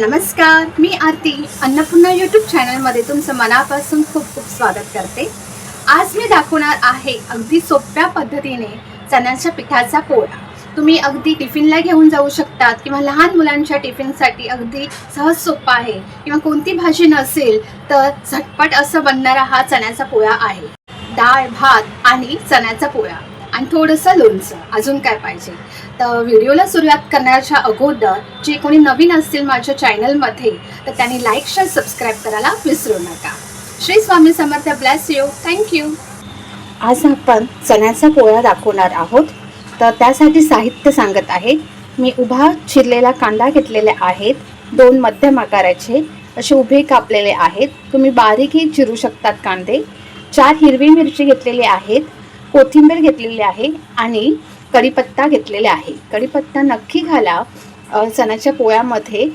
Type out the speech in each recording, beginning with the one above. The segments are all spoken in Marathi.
नमस्कार मी आरती. अन्नपूर्णा यूट्यूब चॅनलमध्ये तुमचं मनापासून खूप खूप स्वागत करते. आज मी दाखवणार आहे अगदी सोप्या पद्धतीने चण्याच्या पिठाचा पोळा. तुम्ही अगदी टिफिनला घेऊन जाऊ शकतात किंवा लहान मुलांच्या टिफिनसाठी अगदी सहज सोपा आहे किंवा कोणती भाजी नसेल तर झटपट असं बनणारा हा चण्याचा पोळा आहे. डाळ भात आणि चण्याचा पोळा. आणि थोडंसं लोणचं. अजून काय पाहिजे? तर व्हिडिओला सुरुवात करण्याच्या अगोदर जे कोणी नवीन असतील माझ्या चॅनलमध्ये तर त्यांनी लाईक शेअर सबस्क्राईब करायला विसरू नका. Shri Swami Samarth bless you thank you आज आपण चण्याचा पोळा दाखवणार आहोत. तर त्यासाठी साहित्य सांगत आहे. मी उभा चिरलेला कांदा घेतलेले आहेत. दोन मध्यम आकाराचे. असे उभे कापलेले आहेत. तुम्ही बारीकही चिरू शकतात कांदे. चार हिरवी मिरची घेतलेली आहेत. कोथिंबीर घेतलेली आहे आणि कढीपत्ता घेतलेला आहे. कढीपत्ता नक्की घाला. चण्याच्या पोळ्यामध्ये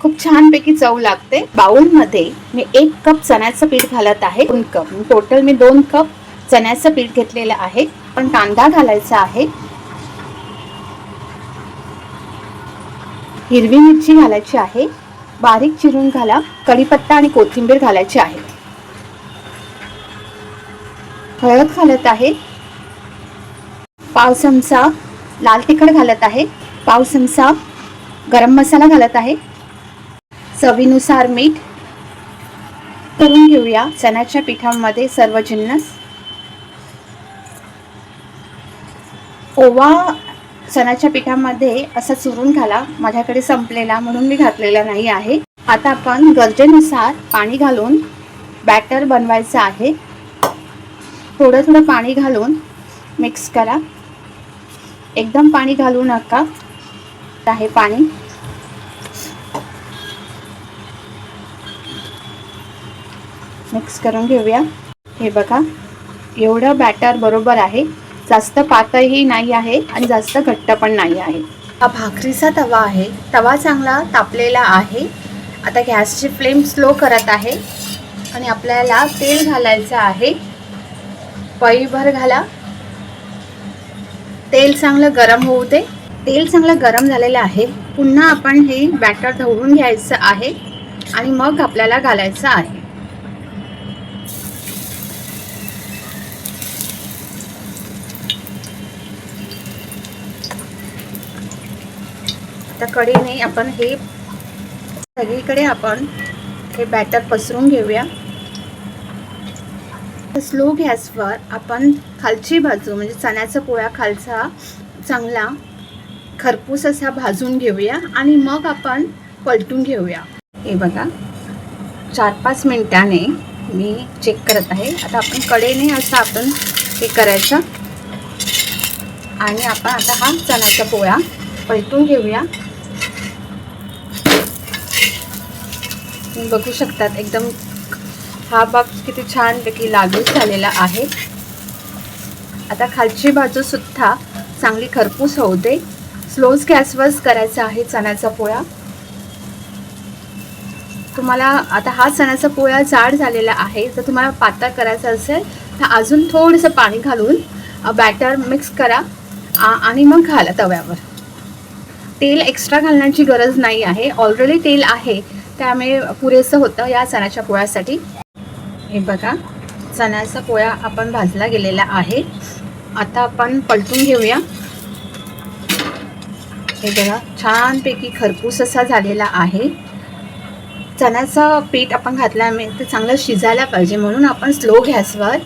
खूप छानपैकी चव लागते. बाउलमध्ये मी एक कप चण्याचं पीठ घालत आहे. दोन कप. टोटल मी दोन कप चण्याचं पीठ घेतलेलं आहे. पण कांदा घालायचा आहे. हिरवी मिरची घालायची आहे. बारीक चिरून घाला. कढीपत्ता आणि कोथिंबीर घालायची आहे. हळद घालत आहे. पाव चमचा लाल तिखट घालत आहे. पाव चमचा गरम मसाला घालत आहे. चवीनुसार मीठ करून घेऊया. चण्याच्या पिठामध्ये सर्व जिन्नस. ओवा चण्याच्या पिठामध्ये असा चुरून घाला. माझ्याकडे संपलेला म्हणून मी घातलेला नाही आहे. आता आपण गरजेनुसार पाणी घालून बॅटर बनवायचं आहे. थोडं थोडं पाणी घालून मिक्स करा. एकदम पाणी घालू नका. आहे पाणी. मिक्स करून घेऊया. हे बघा. एवढं बॅटर बरोबर आहे. जास्त पातळही नाही आहे आणि जास्त घट्ट पण नाही आहे. हा भाकरीचा तवा आहे. तवा चांगला तापलेला आहे. आता गॅसची फ्लेम स्लो करत आहे. आणि आपल्याला तेल घालायचं आहे. पळीभर घाला. तेल चांगलं गरम होऊ दे तेल चांगलं गरम झालेलं आहे. पुन्हा आपण हे बॅटर ढवळून घ्यायचं आहे आणि मग आपल्याला घालायचं आहे. आता कडीने आपण हे सगळीकडे आपण हे बॅटर पसरून घेऊया. स्लो गॅसवर आपण खालची बाजू म्हणजे चण्याचा पोळ्या खालचा चांगला खरपूस असा भाजून घेऊया आणि मग आपण पलटून घेऊया. हे बघा चार पाच मिनिटाने मी चेक करत आहे. आता आपण कडेने असं आपण हे करायचं. आणि आपण आता हा चण्याचा पोळ्या पलटून घेऊया. बघू शकतात एकदम हा भाग किती छानपैकी लागूच झालेला आहे. आता खालची बाजूसुद्धा चांगली खरपूस होऊ दे. स्लोच गॅसवरच करायचा आहे चण्याचा पोळा. तुम्हाला आता हा चण्याचा पोळा जाड झालेला आहे जर तुम्हाला पातळ करायचा असेल तर अजून थोडंसं पाणी घालून बॅटर मिक्स करा. आ- आणि मग घाला तव्यावर. तेल एक्स्ट्रा घालण्याची गरज नाही आहे. ऑलरेडी तेल आहे त्यामुळे पुरेसं होतं या चण्याच्या पोळ्यासाठी. हे बघा चण्याचा पोळ्या आपण भाजला गेलेला आहे. आता आपण पलटून घेऊया. हे बघा छानपैकी खरपूस असा झालेला आहे. चण्याचं पीठ आपण घातल्यामुळे ते चांगलं शिजायला पाहिजे म्हणून आपण स्लो गॅसवर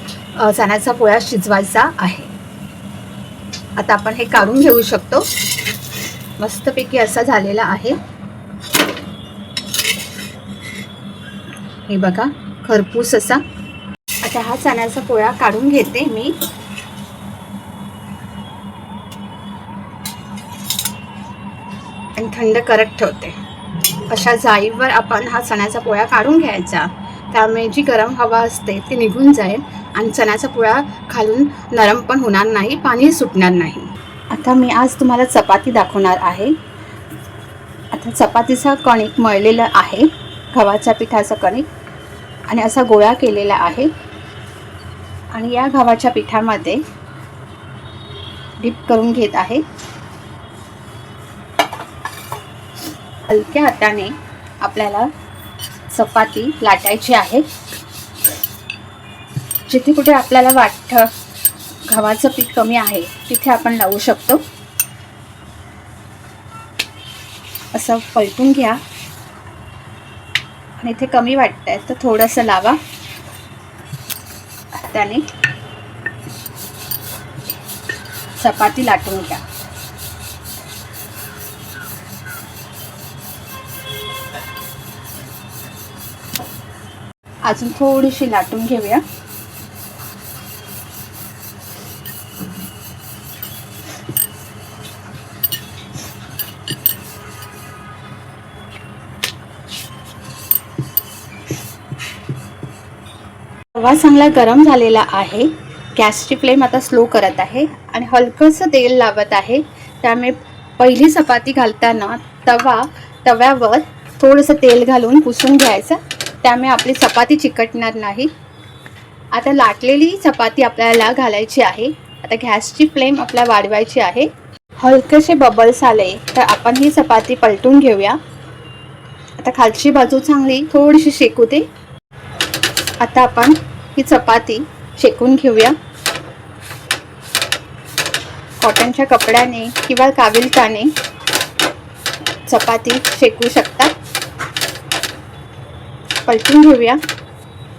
चण्याचा पोळ्या शिजवायचा आहे. आता आपण हे काढून घेऊ शकतो. मस्तपैकी असा झालेला आहे. हे बघा खरपूस असा. आता हा चण्याचा पोळा काढून घेते मी. आणि थंड करत ठेवते. अशा जाळीवर आपण हा चण्याचा पोळा काढून घ्यायचा. त्यामुळे जी गरम हवा असते ती निघून जाईल आणि चण्याचा पोळा खालून नरम पण होणार नाही पाणी सुटणार नाही. आता मी आज तुम्हाला चपाती दाखवणार आहे. आता चपातीचा कणिक मळलेलं आहे. गव्हाच्या पिठाचा कणिक. आणि असा गोळा केलेला आहे. आणि या गव्हाच्या पिठामध्ये डिप करून घेत आहे. हलक्या हाताने आपल्याला चपाती लाटायची आहे. जिथे कुठे आपल्याला वाटतं गव्हाचं पीठ कमी आहे तिथे आपण लावू शकतो. असं पलटून घ्या. आणि इथे कमी वाटतंय. तर थोडंसं लावा. त्याने चपाती लाटून घ्या. अजून थोडीशी लाटून घेऊया. तवा चांगला गरम झालेला आहे. गॅसची फ्लेम आता स्लो करत आहे आणि हलकंसं तेल लावत आहे. त्यामुळे पहिली चपाती घालताना तवा तव्यावर थोडंसं तेल घालून पुसून घ्यायचं. त्यामुळे आपली चपाती चिकटणार नाही. आता लाटलेली चपाती आपल्याला घालायची आहे. आता गॅसची फ्लेम आपल्या वाढवायची आहे. हलकेसे बबल्स आले तर आपण ही चपाती पलटून घेऊया. आता खालची बाजू चांगली थोडीशी शेकू दे आता आपण ही चपाती शेकून घेऊया. कॉटनच्या कपड्याने किंवा काविलकाने चपाती शेकू शकता. पलटून घेऊया.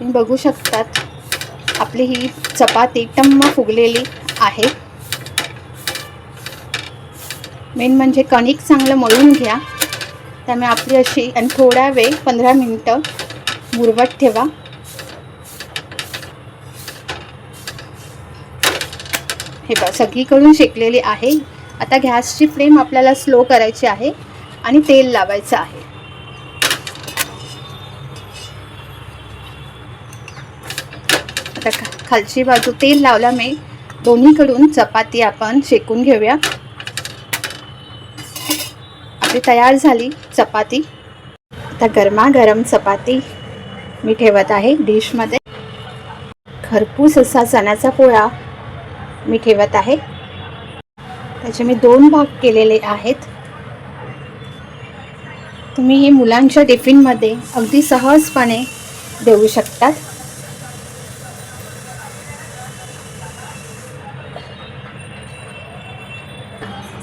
बघू शकतात आपली ही चपाती टम्म फुगलेली आहे. मेन म्हणजे कणिक चांगलं मळून घ्या. त्यामुळे आपली अशी आणि थोडा वेळ पंधरा मिनटं मुरवत ठेवा. हे बघ सगळीकडून शेकलेली आहे. आता गॅसची फ्लेम आपल्याला स्लो करायची आहे आणि तेल लावायचं आहे. आता खालची बाजू तेल लावल्यामुळे मी दोन्हीकडून चपाती आपण शेकून घेऊया. आपली तयार झाली चपाती. आता गरमागरम चपाती मी ठेवत आहे डिशमध्ये. खरपूस असा चण्याचा पोळा मी ठेवत आहे. त्याचे मी दोन भाग केलेले आहेत. तुम्ही हे मुलांच्या टिफिनमध्ये अगदी सहजपणे देऊ शकतात.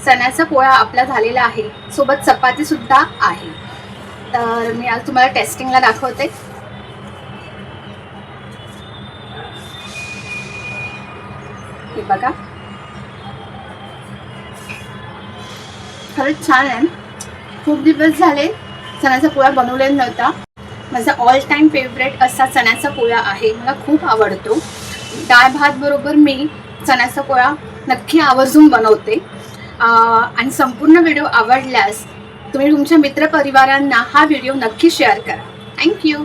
चण्याचा पोळा आपला झालेला आहे. सोबत चपाती सुद्धा आहे. तर मी आज तुम्हाला टेस्टिंगला दाखवते. हे बघा. खरंच छान आहे. खूप दिवस झाले चण्याचा पोळा बनवलेला नव्हता. माझा ऑल टाईम फेवरेट असा चण्याचा पोळा आहे. मला खूप आवडतो. डाळ भात बरोबर मी चण्याचा पोळा नक्की आवर्जून बनवते. आणि संपूर्ण व्हिडिओ आवडल्यास तुम्ही तुमच्या मित्रपरिवारांना हा व्हिडिओ नक्की शेअर करा. थँक्यू